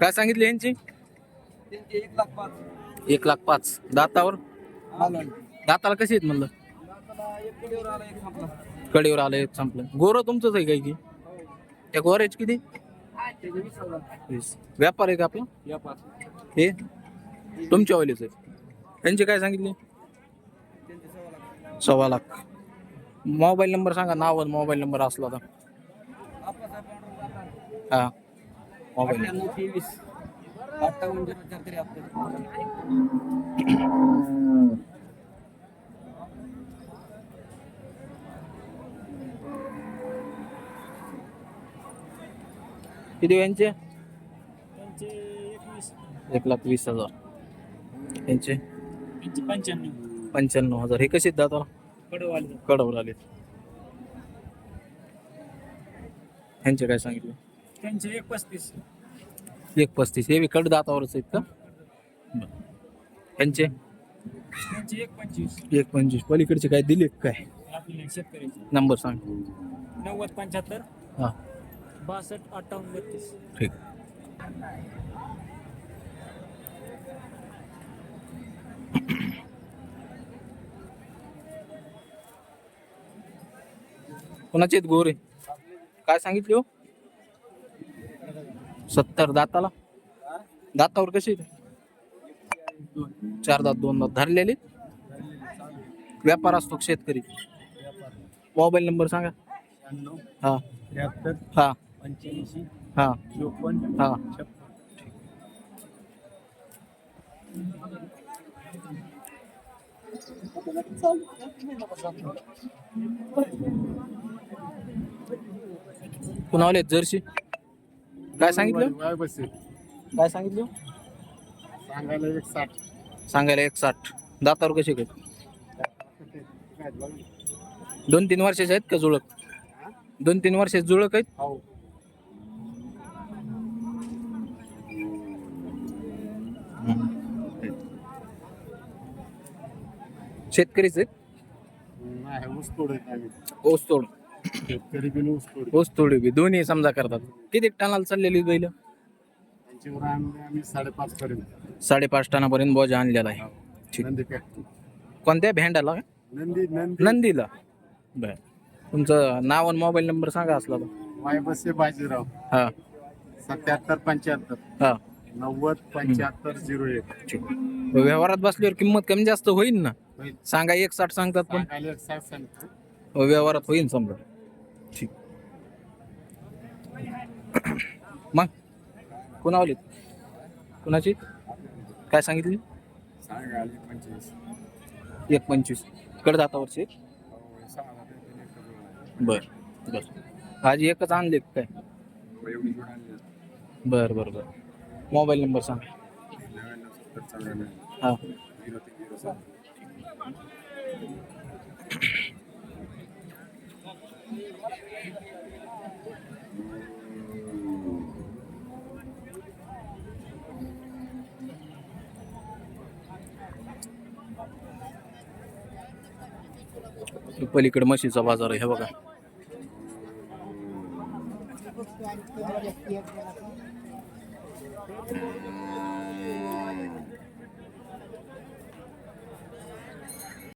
काय सांगितले यांची? एक लाख पाच. एक लाख पाच दातावर? दाताला कशी आहेत म्हणलं? एक किलोवर आला एक संपला कडेवर आलं एक संपलं. गोरं तुमचंच आहे काय की? त्या गोऱ्याच किती? वीस. व्यापार आहे का आपला? हे? तुमच्या ऑइलीच आहे. त्यांचे काय सांगितले? सव्वा लाख. मोबाईल नंबर सांगा नाव मोबाईल नंबर असला तर. हा. मोबाईल. अठ्ठ्याण्णव तेवीस. अठ्ठावन्न झिरो चार तरी आपलं किती यांचे? त्यांचे एकवीस. एक लाख वीस हजार. यांचे? त्यांचे पंच्याण्णव. पंच्याण्णव हजार. हे कसे आहेत दाताला कडवाले कडवर आले ह्यांचे काय सांगितले? त्यांचे एक पस्तीस. एक पस्तीस. हे कड दातावरच आहेत का. ह्यांचे त्यांचे एक पंचवीस. एक पंचवीस. पलीकडचे काय दिले का काय? आपले शेतकऱ्याचे. नंबर सांग. नव्वद पंच्याहत्तर. हा. बासष्ट अठ्ठावन्न बत्तीस. ठीक. कोणाचे आहेत गोरे? काय सांगितले हो? सत्तर दाताला. दातावर कसे चार दात दोन दात धरलेले. व्यापार असतो शेतकरी. मोबाईल नंबर सांगा. हा. त्र्याहत्तर हा. पंच्याऐंशी हा. चोपन्न हा जर्सी? काय सांगितलं? वाय काय सांगितलं? सांगायला एक साठ. सांगायला एक साठ. दातावर कसे काय दोन तीन वर्षाचे आहेत का जुळक दोन तीन वर्षाचे जुळक आहेत? हो. शेतकरीच आहेत? नाही ऊस तोड. शेतकरी बिन ऊस तोड ऊस तोडी बी दोन्ही समजा करतात. किती टनाला चाललेली बैल? त्यांच्यावर आणले आम्ही साडेपाच पर्यंत. साडेपाच टनापर्यंत बोजा आणलेला आहे. ठीक. नंदी फॅक्टरी कोणत्या भेंडाला? का? नंदी नंदी. नंदीला. बर. तुमचं नाव आणि मोबाईल नंबर सांगा असला तर. बाजीराव. हा. सत्याहत्तर पंच्याहत्तर. हा. नव्वद पंच्याहत्तर झिरो एक. ठीक. व्यवहारात बसल्यावर किंमत कमी जास्त होईल ना? होईल. सांगा एक साठ सांगतात पण. सांगायला एक सांगतो. व्यवहारात होईल समजा. ठीक. मग? कुणावली? कुणाची? काय सांगितली? पंचवीस एक पंचवीस कडदातावरची बर बर. आज एकच आणले काय? बर बर बर. मोबाईल नंबर सांग. हा. पलीकडे म्हशीचा बाजार आहे हे बघा.